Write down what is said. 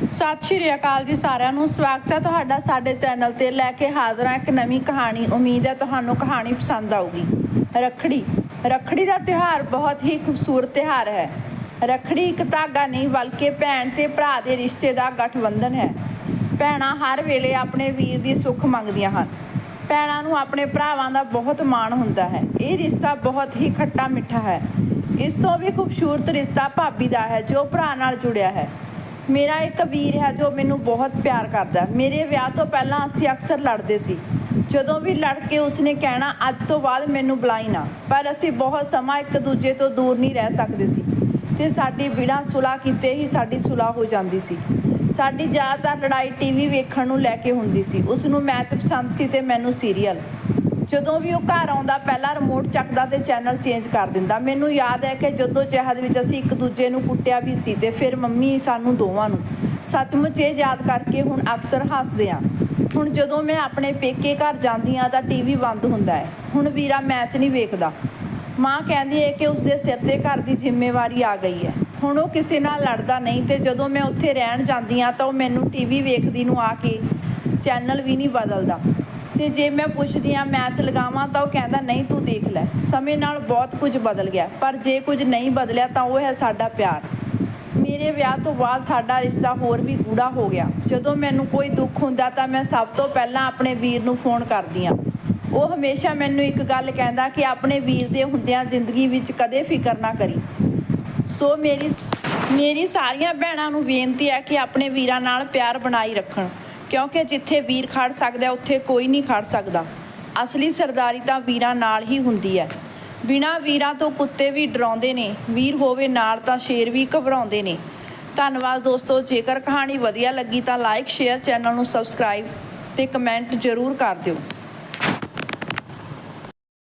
ਸਤਿ ਸ਼੍ਰੀ ਅਕਾਲ ਜੀ ਸਾਰਿਆਂ ਨੂੰ। ਸਵਾਗਤ ਹੈ ਤੁਹਾਡਾ ਸਾਡੇ ਚੈਨਲ ਤੇ ਲੈ ਕੇ ਹਾਜ਼ਰ ਹਾਂ ਇੱਕ ਨਵੀਂ ਕਹਾਣੀ। ਉਮੀਦ ਹੈ ਤੁਹਾਨੂੰ ਕਹਾਣੀ ਪਸੰਦ ਆਊਗੀ। ਰੱਖੜੀ। ਰੱਖੜੀ ਦਾ ਤਿਉਹਾਰ ਬਹੁਤ ਹੀ ਖੂਬਸੂਰਤ ਤਿਉਹਾਰ ਹੈ। ਰੱਖੜੀ ਇੱਕ ਧਾਗਾ ਨਹੀਂ, ਬਲਕਿ ਭੈਣ ਤੇ ਭਰਾ ਦੇ ਰਿਸ਼ਤੇ ਦਾ ਗਠਬੰਧਨ ਹੈ। ਭੈਣਾਂ ਹਰ ਵੇਲੇ ਆਪਣੇ ਵੀਰ ਦੀ ਸੁੱਖ ਮੰਗਦੀਆਂ ਹਨ। ਭੈਣਾਂ ਨੂੰ ਆਪਣੇ ਭਰਾਵਾਂ ਦਾ ਬਹੁਤ ਮਾਣ ਹੁੰਦਾ ਹੈ। ਇਹ ਰਿਸ਼ਤਾ ਬਹੁਤ ਹੀ ਖੱਟਾ ਮਿੱਠਾ ਹੈ। ਇਸ ਤੋਂ ਵੀ ਖੂਬਸੂਰਤ ਰਿਸ਼ਤਾ ਭਾਬੀ ਦਾ ਹੈ, ਜੋ ਭਰਾ ਨਾਲ ਜੁੜਿਆ ਹੈ। ਮੇਰਾ ਇੱਕ ਵੀਰ ਹੈ ਜੋ ਮੈਨੂੰ ਬਹੁਤ ਪਿਆਰ ਕਰਦਾ ਮੇਰੇ ਵਿਆਹ ਤੋਂ ਪਹਿਲਾਂ ਅਸੀਂ ਅਕਸਰ ਲੜਦੇ ਸੀ। ਜਦੋਂ ਵੀ ਲੜ ਕੇ ਉਸਨੇ ਕਹਿਣਾ, ਅੱਜ ਤੋਂ ਬਾਅਦ ਮੈਨੂੰ ਬੁਲਾਈ ਨਾ। ਪਰ ਅਸੀਂ ਬਹੁਤ ਸਮਾਂ ਇੱਕ ਦੂਜੇ ਤੋਂ ਦੂਰ ਨਹੀਂ ਰਹਿ ਸਕਦੇ ਸੀ। ਤੇ ਸਾਡੀ ਬਿਨਾਂ ਸੁਲਾਹ ਕੀਤੇ ਹੀ ਸਾਡੀ ਸੁਲਾਹ ਹੋ ਜਾਂਦੀ ਸੀ। ਸਾਡੀ ਜ਼ਿਆਦਾਤਰ ਲੜਾਈ ਟੀਵੀ ਵੇਖਣ ਨੂੰ ਲੈ ਕੇ ਹੁੰਦੀ ਸੀ। ਉਸ ਨੂੰ ਮੈਚ ਪਸੰਦ ਸੀ ਤੇ ਮੈਨੂੰ ਸੀਰੀਅਲ ਜਦੋਂ ਵੀ ਉਹ ਘਰ ਆਉਂਦਾ, ਪਹਿਲਾਂ ਰਿਮੋਟ ਚੱਕਦਾ ਤੇ ਚੈਨਲ ਚੇਂਜ ਕਰ ਦਿੰਦਾ। ਮੈਨੂੰ ਯਾਦ ਹੈ ਕਿ ਜਦੋਂ ਜਹਦ ਵਿੱਚ ਅਸੀਂ ਇੱਕ ਦੂਜੇ ਨੂੰ ਕੁੱਟਿਆ ਵੀ ਸੀ ਤੇ ਫਿਰ ਮੰਮੀ ਸਾਨੂੰ ਦੋਵਾਂ ਨੂੰ। ਸੱਚਮੁੱਚ ਇਹ ਯਾਦ ਕਰਕੇ ਹੁਣ ਅਕਸਰ ਹੱਸਦੇ ਆ ਹੁਣ ਜਦੋਂ ਮੈਂ ਆਪਣੇ ਪੇਕੇ ਘਰ ਜਾਂਦੀ ਆ ਤਾਂ ਟੀਵੀ ਬੰਦ ਹੁੰਦਾ ਹੈ। ਹੁਣ ਵੀਰਾ ਮੈਚ ਨਹੀਂ ਵੇਖਦਾ। ਮਾਂ ਕਹਿੰਦੀ ਹੈ ਕਿ ਉਸਦੇ ਸਿਰ ਤੇ ਘਰ ਦੀ ਜ਼ਿੰਮੇਵਾਰੀ ਆ ਗਈ ਹੈ। ਹੁਣ ਉਹ ਕਿਸੇ ਨਾਲ ਲੜਦਾ ਨਹੀਂ ਤੇ ਜਦੋਂ ਮੈਂ ਉੱਥੇ ਰਹਿਣ ਜਾਂਦੀ ਆ ਤਾਂ ਉਹ ਮੈਨੂੰ ਟੀਵੀ ਵੇਖਦੀ ਨੂੰ ਆ ਕੇ ਚੈਨਲ ਵੀ ਨਹੀਂ ਬਦਲਦਾ। ਤੇ ਜੇ ਮੈਂ ਪੁੱਛਦੀ ਆ ਮੈਚ ਲਗਾਵਾਂ ਤਾਂ ਉਹ ਕਹਿੰਦਾ, ਨਹੀਂ, ਤੂੰ ਦੇਖ ਲੈ। ਸਮੇਂ ਨਾਲ ਬਹੁਤ ਕੁਝ ਬਦਲ ਗਿਆ। ਪਰ ਜੇ ਕੁਝ ਨਹੀਂ ਬਦਲਿਆ ਤਾਂ ਉਹ ਹੈ ਸਾਡਾ ਪਿਆਰ। ਮੇਰੇ ਵਿਆਹ ਤੋਂ ਬਾਅਦ ਸਾਡਾ ਰਿਸ਼ਤਾ ਹੋਰ ਵੀ ਗੂੜਾ ਹੋ ਗਿਆ। ਜਦੋਂ ਮੈਨੂੰ ਕੋਈ ਦੁੱਖ ਹੁੰਦਾ ਤਾਂ ਮੈਂ ਸਭ ਤੋਂ ਪਹਿਲਾਂ ਆਪਣੇ ਵੀਰ ਨੂੰ ਫੋਨ ਕਰਦੀ ਆ ਉਹ ਹਮੇਸ਼ਾ ਮੈਨੂੰ ਇੱਕ ਗੱਲ ਕਹਿੰਦਾ ਕਿ ਆਪਣੇ ਵੀਰ ਦੇ ਹੁੰਦਿਆਂ ਜ਼ਿੰਦਗੀ ਵਿੱਚ ਕਦੇ ਫਿਕਰ ਨਾ ਕਰੀ। ਸੋ ਮੇਰੀ ਮੇਰੀ ਸਾਰੀਆਂ ਭੈਣਾਂ ਨੂੰ ਬੇਨਤੀ ਹੈ ਕਿ ਆਪਣੇ ਵੀਰਾਂ ਨਾਲ ਪਿਆਰ ਬਣਾਈ ਰੱਖਣ। ਕਿਉਂਕਿ ਜਿੱਥੇ ਵੀਰ ਖੜ ਸਕਦਾ ਉੱਥੇ ਕੋਈ ਨਹੀਂ ਖੜ ਸਕਦਾ। ਅਸਲੀ ਸਰਦਾਰੀ ਤਾਂ ਵੀਰਾਂ ਨਾਲ ਹੀ ਹੁੰਦੀ ਹੈ। ਬਿਨਾਂ ਵੀਰਾਂ ਤੋਂ ਕੁੱਤੇ ਵੀ ਡਰਾਉਂਦੇ ਨੇ, ਵੀਰ ਹੋਵੇ ਨਾਲ ਤਾਂ ਸ਼ੇਰ ਵੀ ਘਬਰਾਉਂਦੇ ਨੇ। ਧੰਨਵਾਦ ਦੋਸਤੋ, ਜੇਕਰ ਕਹਾਣੀ ਵਧੀਆ ਲੱਗੀ ਤਾਂ ਲਾਈਕ ਸ਼ੇਅਰ ਚੈਨਲ ਨੂੰ ਸਬਸਕ੍ਰਾਈਬ ਤੇ ਕਮੈਂਟ ਜ਼ਰੂਰ ਕਰ ਦਿਓ।